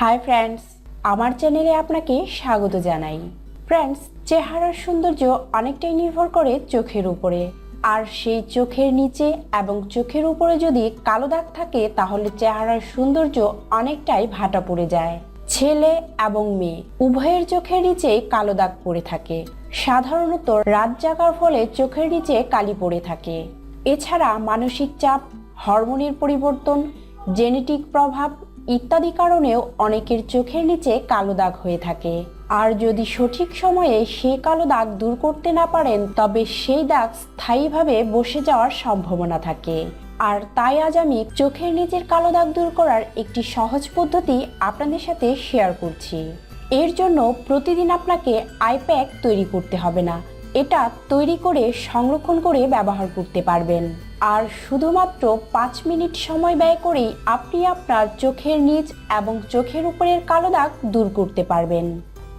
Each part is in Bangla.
হাই ফ্রেন্ডস, আমার চ্যানেলে আপনাকে স্বাগত জানাই। ফ্রেন্ডস, চেহারার সৌন্দর্য অনেকটাই নির্ভর করে চোখের উপরে। আর সেই চোখের নিচে এবং চোখের উপরে যদি কালো দাগ থাকে, তাহলে চেহারার সৌন্দর্য অনেকটাই ভাটা পড়ে যায়। ছেলে এবং মেয়ে, উভয়ের চোখের নিচে কালো দাগ পড়ে থাকে। সাধারণত রাত জাগার ফলে চোখের নিচে কালি পড়ে থাকে। এছাড়া মানসিক চাপ, হরমোনের পরিবর্তন, জেনেটিক প্রভাব ইত্যাদি কারণেও অনেকের চোখের নিচে কালো দাগ হয়ে থাকে। আর যদি সঠিক সময়ে সেই কালো দাগ দূর করতে না পারেন, তবে সেই দাগ স্থায়ীভাবে বসে যাওয়ার সম্ভাবনা থাকে। আর তাই আজ আমি চোখের নিচের কালো দাগ দূর করার একটি সহজ পদ্ধতি আপনাদের সাথে শেয়ার করছি। এর জন্য প্রতিদিন আপনাকে আইপ্যাক তৈরি করতে হবে না। এটা তৈরি করে সংরক্ষণ করে ব্যবহার করতে পারবেন। আর শুধুমাত্র পাঁচ মিনিট সময় ব্যয় করেই আপনি আপনার চোখের নিচ এবং চোখের উপরের কালো দাগ দূর করতে পারবেন।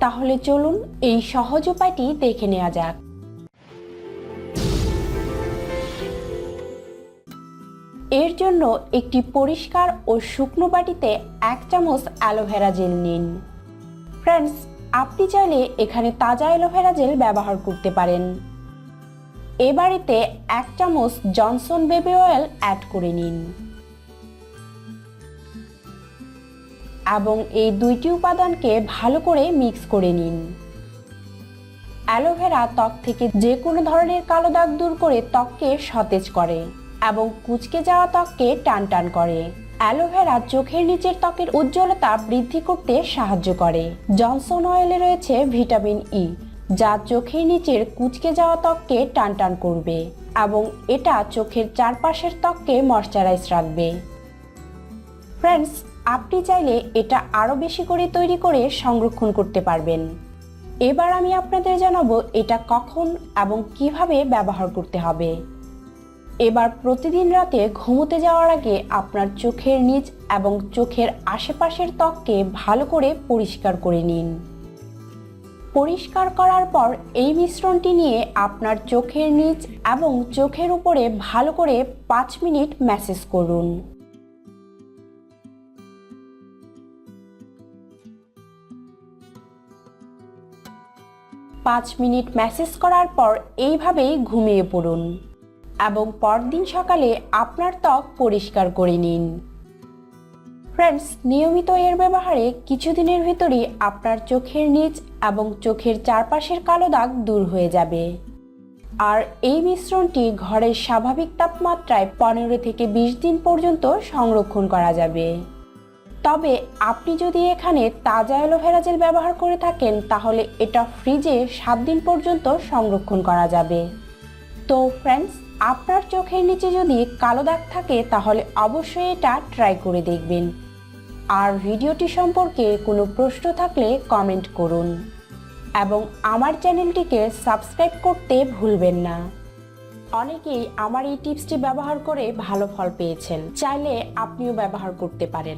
তাহলে চলুন এই সহজ উপায়টি দেখে নেওয়া যাক। এর জন্য একটি পরিষ্কার ও শুকনো বাটিতে এক চামচ অ্যালোভেরা জেল নিন। ফ্রেন্ডস আপনি চাইলে এখানে তাজা অ্যালোভেরা জেল ব্যবহার করতে পারেন। এ বাড়িতে এক চামচ জনসন বেবি অয়েল অ্যাড করে নিন। এবং এই দুইটি উপাদানকে ভালো করে মিক্স করে নিন। অ্যালোভেরা ত্বক থেকে যে কোনো ধরনের কালো দাগ দূর করে ত্বককে সতেজ করে এবং কুচকে যাওয়া ত্বককে টান টান করে। অ্যালোভেরা চোখের নিচের ত্বকের উজ্জ্বলতা বৃদ্ধি করতে সাহায্য করে। জনসন অয়েলে রয়েছে ভিটামিন ই যা চোখের নিচের কুচকে যাওয়া ত্বককে টান টান করবে এবং এটা চোখের চারপাশের ত্বককে ময়শ্চারাইজ রাখবে। ফ্রেন্ডস, আপনি চাইলে এটা আরও বেশি করে তৈরি করে সংরক্ষণ করতে পারবেন। এবার আমি আপনাদের জানাব এটা কখন এবং কীভাবে ব্যবহার করতে হবে। এবার প্রতিদিন রাতে ঘুমোতে যাওয়ার আগে আপনার চোখের নিচ এবং চোখের আশেপাশের ত্বককে ভালো করে পরিষ্কার করে নিন। পরিষ্কার করার পর এই মিশ্রণটি নিয়ে আপনার চোখের নিচ এবং চোখের উপরে ভালো করে পাঁচ মিনিট ম্যাসেজ করুন। পাঁচ মিনিট ম্যাসেজ করার পর এইভাবেই ঘুমিয়ে পড়ুন। এবং পরদিন সকালে আপনার ত্বক পরিষ্কার করে নিন। ফ্রেন্ডস নিয়মিত এর ব্যবহারে কিছুদিনের ভিতরই আপনার চোখের নিচ এবং চোখের চারপাশের কালো দাগ দূর হয়ে যাবে। আর এই মিশ্রণটি ঘরের স্বাভাবিক তাপমাত্রায় পনেরো থেকে বিশ দিন পর্যন্ত সংরক্ষণ করা যাবে। তবে আপনি যদি এখানে তাজা অ্যালোভেরা জেল ব্যবহার করে থাকেন, তাহলে এটা ফ্রিজে সাত দিন পর্যন্ত সংরক্ষণ করা যাবে। তো ফ্রেন্ডস আপনার চোখের নিচে যদি কালো দাগ থাকে, তাহলে অবশ্যই এটা ট্রাই করে দেখবেন। আর ভিডিওটি সম্পর্কে কোনো প্রশ্ন থাকলে কমেন্ট করুন। এবং আমার চ্যানেলটিকে সাবস্ক্রাইব করতে ভুলবেন না। অনেকেই আমার এই টিপসটি ব্যবহার করে ভালো ফল পেয়েছেন। চাইলে আপনিও ব্যবহার করতে পারেন।